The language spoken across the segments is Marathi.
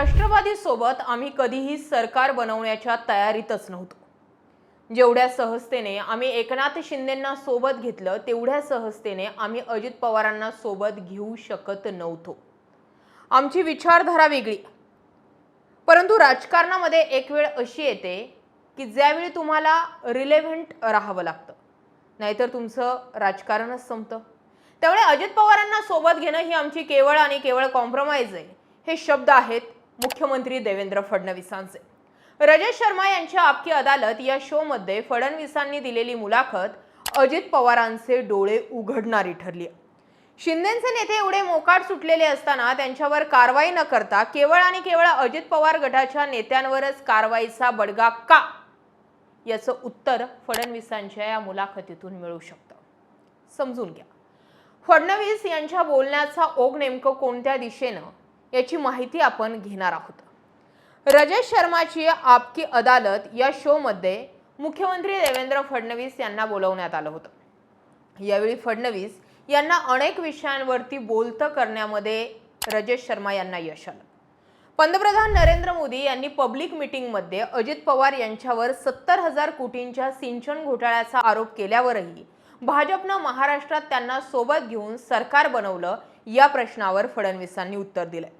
राष्ट्रवादीसोबत आम्ही कधीही सरकार बनवण्याच्या तयारीतच नव्हतो. जेवढ्या सहजतेने आम्ही एकनाथ शिंदेंना सोबत घेतलं तेवढ्या सहजतेने आम्ही अजित पवारांना सोबत घेऊ शकत नव्हतो. आमची विचारधारा वेगळी. परंतु राजकारणामध्ये एक वेळ अशी येते की ज्यावेळी तुम्हाला रिलेव्हंट राहावं लागतं नाहीतर तुमचं राजकारणच संपतं. त्यामुळे अजित पवारांना सोबत घेणं ही आमची केवळ आणि केवळ कॉम्प्रोमाइज आहे. हे शब्द आहेत मुख्यमंत्री देवेंद्र फडणवीसांचे. रजत शर्मा यांच्या आपकी अदालत या शोमध्ये फडणवीसांनी दिलेली मुलाखत अजित पवारांचे डोळे उघडणारी ठरली. आहे. शिंदेचे नेते एवढे मोकाट सुटलेले असताना त्यांच्यावर कारवाई न करता केवळ आणि केवळ अजित पवार गटाच्या नेत्यांवरच कारवाईचा बडगा का? याचं उत्तर फडणवीसांच्या या मुलाखतीतून मिळू शकतं. समजून घ्या. फडणवीस यांच्या बोलण्याचा ओघ नेमकं कोणत्या दिशेनं? याची माहिती आपण घेणार आहोत. रजत शर्माची आपकी अदालत या शोमध्ये मुख्यमंत्री देवेंद्र फडणवीस यांना बोलवण्यात आलं होतं. यावेळी फडणवीस यांना अनेक विषयांवरती बोलतं करण्यामध्ये रजत शर्मा यांना यश आलं. पंतप्रधान नरेंद्र मोदी यांनी पब्लिक मीटिंगमध्ये अजित पवार यांच्यावर सत्तर हजार कोटींच्या सिंचन घोटाळ्याचा आरोप केल्यावरही भाजपनं महाराष्ट्रात त्यांना सोबत घेऊन सरकार बनवलं या प्रश्नावर फडणवीसांनी उत्तर दिलंय.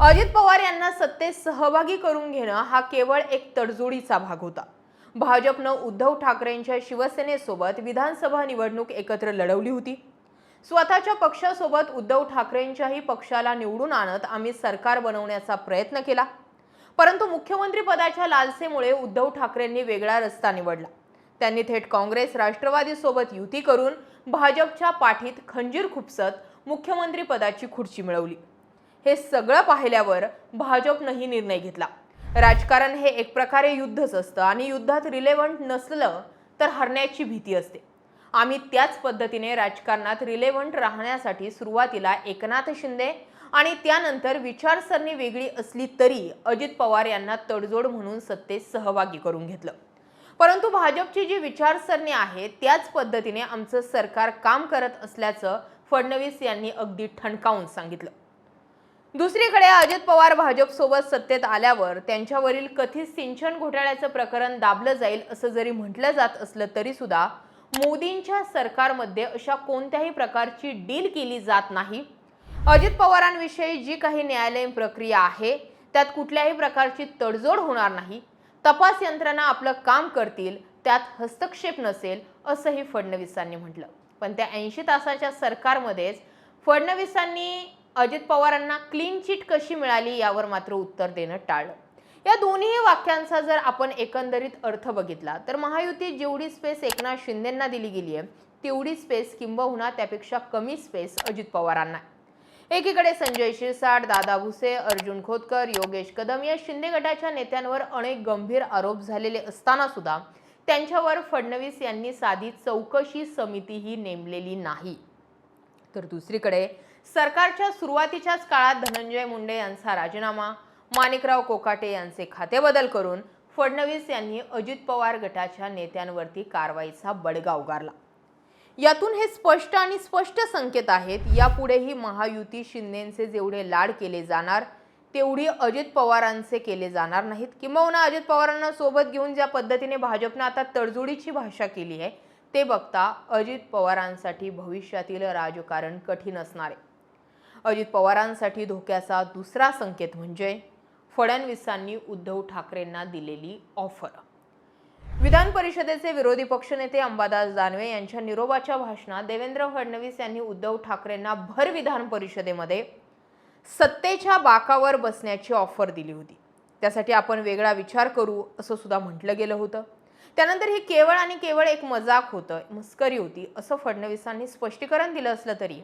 अजित पवार यांना सत्तेत सहभागी करून घेणं हा केवळ एक तडजोडीचा भाग होता. भाजपनं उद्धव ठाकरेंच्या शिवसेनेसोबत विधानसभा निवडणूक एकत्र लढवली होती. स्वतःच्या पक्षासोबत उद्धव ठाकरेंच्याही पक्षाला निवडून आणत आम्ही सरकार बनवण्याचा प्रयत्न केला. परंतु मुख्यमंत्री पदाच्या लालसेमुळे उद्धव ठाकरेंनी वेगळा रस्ता निवडला. त्यांनी थेट काँग्रेस राष्ट्रवादीसोबत युती करून भाजपच्या पाठीत खंजीर खुपसत मुख्यमंत्री पदाची खुर्ची मिळवली. हे सगळं पाहिल्यावर भाजपनंही निर्णय घेतला. राजकारण हे एक प्रकारे युद्धच असतं आणि युद्धात रिलेव्हंट नसलं तर हरण्याची भीती असते. आम्ही त्याच पद्धतीने राजकारणात रिलेव्हंट राहण्यासाठी सुरुवातीला एकनाथ शिंदे आणि त्यानंतर विचारसरणी वेगळी असली तरी अजित पवार यांना तडजोड म्हणून सत्तेत सहभागी करून घेतलं. परंतु भाजपची जी विचारसरणी आहे त्याच पद्धतीने आमचं सरकार काम करत असल्याचं फडणवीस यांनी अगदी ठणकावून सांगितलं. दुसरीकडे अजित पवार भाजपसोबत सत्तेत आल्यावर त्यांच्यावरील कथित सिंचन घोटाळ्याचं प्रकरण दाबलं जाईल असं जरी म्हटलं जात असलं तरी सुद्धा मोदींच्या सरकारमध्ये अशा कोणत्याही प्रकारची डील केली जात नाही. अजित पवारांविषयी जी काही न्यायालयीन प्रक्रिया आहे त्यात कुठल्याही प्रकारची तडजोड होणार नाही. तपास यंत्रणा आपलं काम करतील त्यात हस्तक्षेप नसेल असंही फडणवीसांनी म्हटलं. पण त्या ऐंशी तासाच्या सरकारमध्येच फडणवीसांनी अजित पवारांना क्लीन चिट कशी मिळाली यावर मात्र उत्तर देणं टाळलं. या दोन्ही वाक्यांचा जर आपण एकंदरीत अर्थ बघितला तर महायुतीत जेवढी स्पेस एकनाथ शिंदेंना दिली गेली आहे तेवढी स्पेस किंबहुना त्यापेक्षा कमी स्पेस अजित पवारांना एकीकडे संजय शिरसाट दादा भुसे अर्जुन खोतकर योगेश कदम या शिंदे गटाच्या नेत्यांवर अनेक गंभीर आरोप झालेले असताना सुद्धा त्यांच्यावर फडणवीस यांनी साधी चौकशी समितीही नेमलेली नाही. तर दुसरीकडे सरकारच्या सुरुवातीच्याच काळात धनंजय मुंडे यांचा राजीनामा माणिकराव कोकाटे यांचे खातेबदल करून फडणवीस यांनी अजित पवार गटाच्या नेत्यांवरती कारवाईचा बडगा उगारला. यातून हे स्पष्ट आणि स्पष्ट संकेत आहेत यापुढेही महायुती शिंदेचे जेवढे लाड केले जाणार तेवढी अजित पवारांचे केले जाणार नाहीत. किंबहुना अजित पवारांना सोबत घेऊन ज्या पद्धतीने भाजपनं आता तडजोडीची भाषा केली आहे ते बघता अजित पवारांसाठी भविष्यातील राजकारण कठीण असणार आहे. अजित पवारांसाठी धोक्याचा दुसरा संकेत म्हणजे फडणवीसांनी उद्धव ठाकरेंना दिलेली ऑफर विधान परिषदेचे विरोधी पक्षनेते अंबादास दानवे यांच्या निरोबाच्या भाषणात देवेंद्र फडणवीस यांनी उद्धव ठाकरेंना भर विधान परिषदेमध्ये सत्तेच्या बाकावर बसण्याची ऑफर दिली होती. त्यासाठी आपण वेगळा विचार करू असं सुद्धा म्हटलं गेलं होतं. त्यानंतर हे केवळ आणि केवळ एक मजाक होतं मस्करी होती असं फडणवीसांनी स्पष्टीकरण दिलं असलं तरी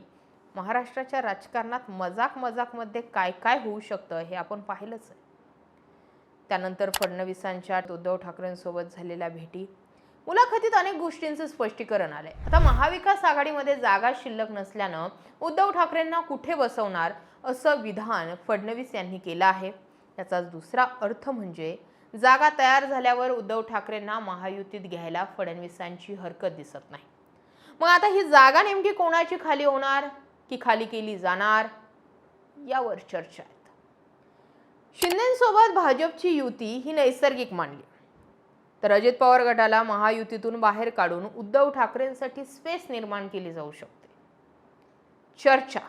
महाराष्ट्राच्या राजकारणात मजाक मजाकमध्ये काय काय होऊ शकतं हे आपण पाहिलंच आहे. त्यानंतर फडणवीसांच्या उद्धव ठाकरेंसोबत झालेल्या भेटी. मुलाखतीत अनेक गोष्टींचं स्पष्टीकरण आलंय. आता महाविकास आघाडीमध्ये जागा शिल्लक नसल्यानं उद्धव ठाकरेंना कुठे बसवणार असं विधान फडणवीस यांनी केलं आहे. याचा दुसरा अर्थ म्हणजे जागा तयार झाल्यावर उद्धव ठाकरेंना महायुतीत घ्यायला फडणवीसांची हरकत दिसत नाही. मग आता ही जागा नेमकी कोणाची खाली होणार? की खाली केली जाणार? यावर चर्चा आहेत शिंदेसोबत भाजपची युती ही नैसर्गिक मानली. तर अजित पवार गटाला महायुतीतून बाहेर काढून उद्धव ठाकरेंसाठी स्पेस निर्माण केली जाऊ शकते. चर्चा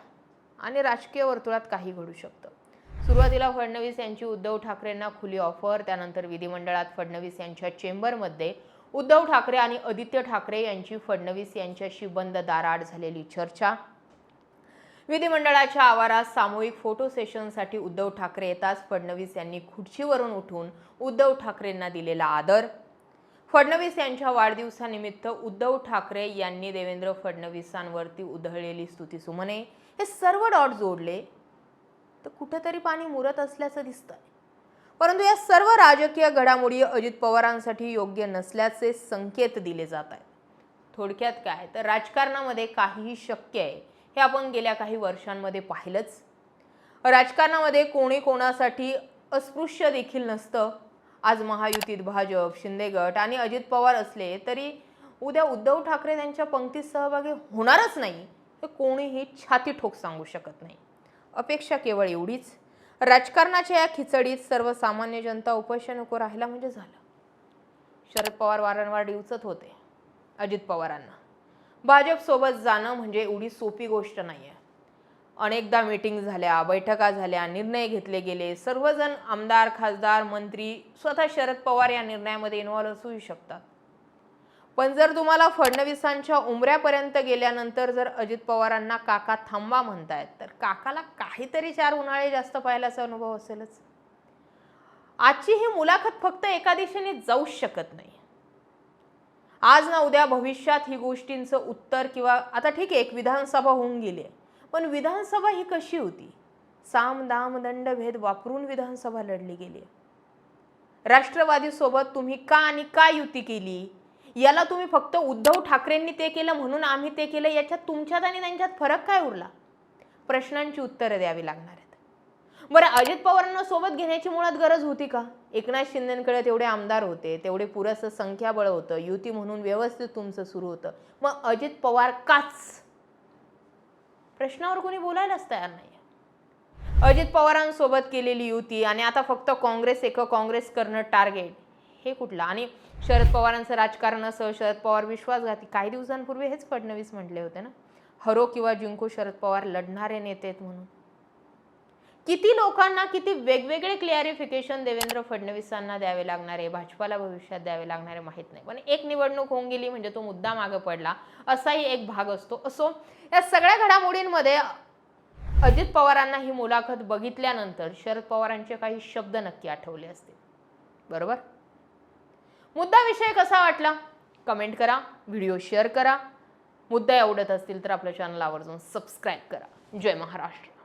आणि राजकीय वर्तुळात काही घडू शकतं. सुरुवातीला फडणवीस यांची उद्धव ठाकरेंना खुली ऑफर त्यानंतर विधिमंडळात फडणवीस यांच्या चेंबरमध्ये उद्धव ठाकरे आणि आदित्य ठाकरे यांची फडणवीस यांच्याशी बंद दाराआड झालेली चर्चा. विधिमंडळाच्या आवारात सामूहिक फोटो सेशनसाठी उद्धव ठाकरे येताच फडणवीस यांनी खुर्चीवरून उठून उद्धव ठाकरेंना दिलेला आदर. फडणवीस यांच्या वाढदिवसानिमित्त उद्धव ठाकरे यांनी देवेंद्र फडणवीसांवरती उधळलेली स्तुती सुमने हे सर्व डॉट जोडले. तर कुठंतरी पाणी मुरत असल्याचं दिसतंय. परंतु या सर्व राजकीय घडामोडी अजित पवारांसाठी योग्य नसल्याचे संकेत दिले जात आहेत. थोडक्यात काय? तर राजकारणामध्ये काहीही शक्य आहे हे आपण गेल्या काही वर्षांमध्ये पाहिलंच. राजकारणामध्ये कोणी कोणासाठी अस्पृश्य देखील नसतं. आज महायुतीत भाजप शिंदे गट आणि अजित पवार असले तरी उद्या उद्धव ठाकरे त्यांच्या पंक्तीत सहभागी होणारच नाही हे कोणीही छाती ठोक सांगू शकत नाही. अपेक्षा केवळ एवढीच राजकारणाच्या या खिचडीत सर्वसामान्य जनता उपाशी नको राहिला म्हणजे झालं. शरद पवार वारंवार डिवचत होते अजित पवारांना. भाजपसोबत जाणं म्हणजे एवढी सोपी गोष्ट नाही आहे अनेकदा मीटिंग झाल्या बैठका झाल्या निर्णय घेतले गेले. सर्वजण आमदार खासदार मंत्री स्वतः शरद पवार या निर्णयामध्ये इन्व्हॉल्व असू शकतात. पण जर तुम्हाला फडणवीसांच्या उमऱ्यापर्यंत गेल्यानंतर जर अजित पवारांना काका थांबा म्हणतायत तर काकाला काहीतरी चार उन्हाळे जास्त पाहिल्याचा अनुभव असेलच. आजची ही मुलाखत फक्त एका दिशेने जाऊच शकत नाही. आज ना उद्या भविष्यात ही गोष्टींचं उत्तर किंवा आता ठीक आहे एक विधानसभा होऊन गेली आहे. पण विधानसभा ही कशी होती? साम दाम दंड भेद वापरून विधानसभा लढली गेली आहे. राष्ट्रवादीसोबत तुम्ही का आणि का युती केली? याला तुम्ही फक्त उद्धव ठाकरेंनी ते केलं म्हणून आम्ही ते केलं याच्यात तुमच्यात आणि त्यांच्यात फरक काय उरला? प्रश्नांची उत्तरं द्यावी लागणार आहेत. बरं अजित पवारांना सोबत घेण्याची मुळात गरज होती का? एकनाथ शिंदेकडे तेवढे आमदार होते तेवढे पुरेसं संख्याबळ होतं युती म्हणून व्यवस्थित तुमचं सुरू होतं. मग अजित पवार काच? प्रश्नावर कोणी बोलायलाच तयार नाही अजित पवारांसोबत केलेली युती आणि आता फक्त काँग्रेस एक काँग्रेस करणं टार्गेट हे कुठलं? आणि शरद पवारांचं राजकारण असं शरद पवार विश्वासघाती काही दिवसांपूर्वी हेच फडणवीस म्हटले होते ना? हरो किंवा जिंकू शरद पवार लढणारे नेते आहेत म्हणून. किती लोकांना किती वेगवेगळे क्लिअरिफिकेशन देवेंद्र फडणवीसांना द्यावे लागणारे भाजपाला भविष्यात द्यावे लागणारे माहीत नाही. पण एक निवडणूक होऊन गेली म्हणजे तो मुद्दा मागे पडला. असाही एक भाग असतो. असो या सगळ्या घडामोडींमध्ये अजित पवारांना ही मुलाखत बघितल्यानंतर शरद पवारांचे काही शब्द नक्की आठवले असतील. बरोबर? मुद्दा विषय कसा वाटला? कमेंट करा व्हिडिओ शेअर करा. मुद्दा आवडत असतील तर आपल्या चॅनल आवर्जून सबस्क्राईब करा. जय महाराष्ट्र.